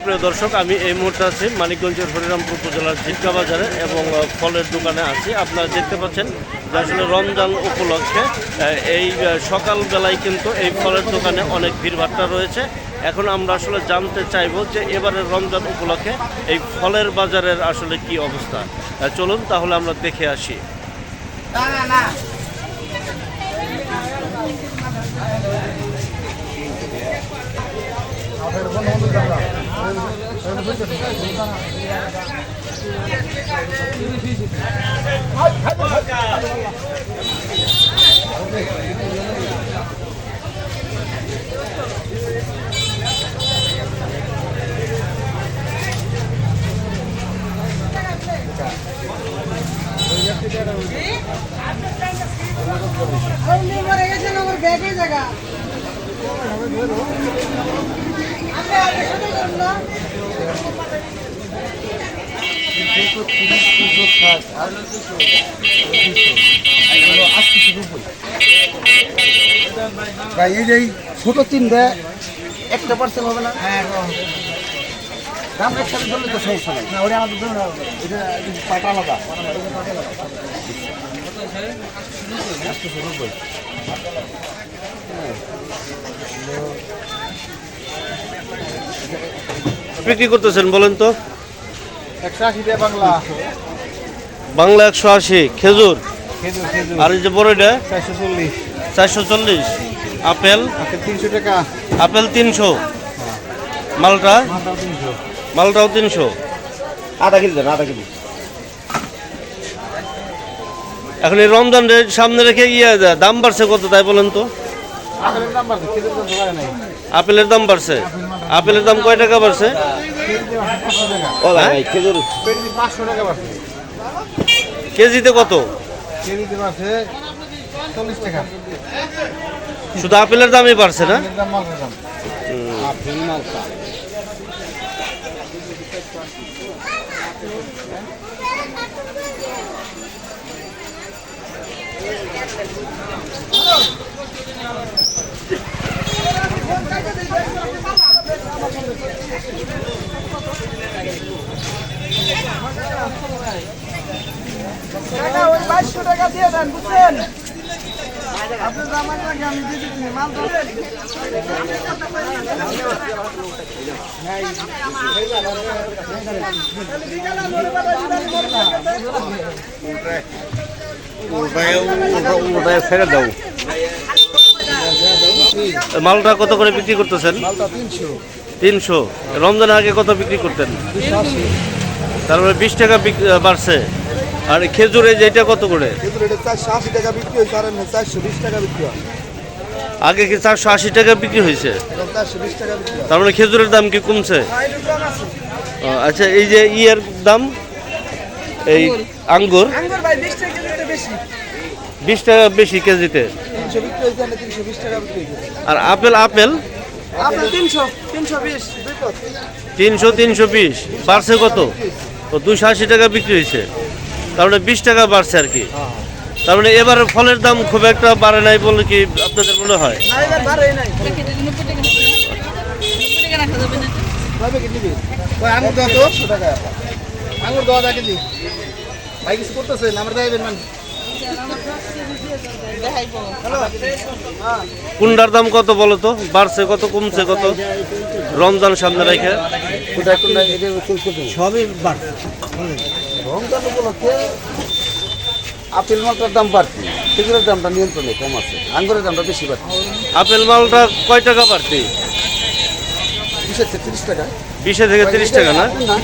দর্শক, আমি এই মুহূর্তে আছি মানিকগঞ্জের হরিরামপুর উপজেলার জিটকা বাজারে এবং ফলের দোকানে আছি। আপনারা দেখতে পাচ্ছেন যে আসলে রমজান উপলক্ষে এই সকালবেলায় কিন্তু এই ফলের দোকানে অনেক ভিড়ভাট্টা রয়েছে। এখন আমরা আসলে জানতে চাইব যে এবারের রমজান উপলক্ষে এই ফলের বাজারের আসলে কি অবস্থা। চলুন তাহলে আমরা দেখে আসি। আপনি মরে গেছেন সাথে করুন না ভাই এই যে ছোট তিনটে একটা পার্সেল হবে না? দাম একসাথে ধরলে তো সমস্যা নাই। না ওটা আমাদের ধরুন এটা পাটা আলাদা। আটশোশো নব্বই বিক্রি করতেছেন বলেন তো? বাংলা বাংলা একশো আশি খেজুর? আর এই যে বড়টা চারশো চল্লিশ। চারশো চল্লিশ। আপেল? তিনশো টাকা। আপেল তিনশো। মালটা? মালটাও তিনশো। আধা কেজি দেন আধা কেজি। এখন এই রমজান রে সামনে রেখে ইয়ে দাম বাড়ছে কত তাই বলেন তো? আপেলের দাম বাড়ছে আপেলের দাম কয় টাকা বাড়ছে? বাড়ছে কেজিতে কত? শুধু আপেলের দামই বাড়ছে না মালটার দাম আপেল মালটা টাকা ওই বাইশশো টাকা দিয়ে দেন বুঝছেন? আপনি জামাই লাগে আমি দিয়ে দিচ্ছি মাল তো ছেড়ে দাও। মালটা কত করে বিক্রি করতেছেন? তিনশো। রমজানের আগে কত বিক্রি করতেন? তারপরে বিশ টাকা বাড়ছে। আর খেজুর এই যে এটা কত করে? কিন্তু এটা চারশো আশি টাকা বিক্রি হয়েছে আর এমনি চারশো বিশ টাকা বিক্রি হয়। আগে কি চারশো আশি টাকা বিক্রি হয়েছে? এখন চারশো বিশ টাকা বিক্রি হয়। তার মানে খেজুরের দাম কি কমছে? আছে ও, আচ্ছা এই যে ইয়ের দাম? এই আঙ্গুর। আঙ্গুর? ভাই বিশ টাকা কেজিতে বেশি। বিশ টাকা বেশি কেজিতে। তিনশো বিক্রি হয়েছে আর তিনশো বিশ টাকা বিক্রি হয়েছে। আর আপেল আপেল? আপনার তিনশো তিনশো বিশ। দুই পথ তিনশো তিনশো বিশ। বাড়ছে কত? ও দুশো আশি টাকা বিক্রি হয়েছে। তার মানে বিশ টাকা বাড়ছে আর কি। তার মানে এবার ফলের দাম খুব একটা বাড়ে নাই বলে কি আপনাদের মনে হয়? মানে। কুন্ডার দাম কত বলো তো? বাড়ছে কত কমছে কত? রমজান সামনে রেখে। সবই বাড়ছে। রমজান উপলক্ষে আপেল মালটার দাম বাড়তি খেজুরের দামটা নিয়ন্ত্রণে কম আছে আঙ্গুরের দামটা বেশি বাড়তি। আপেল মালটা কয় টাকা বাড়তি? বিশে থেকে তিরিশ টাকা। বিশে থেকে তিরিশ টাকা না? না।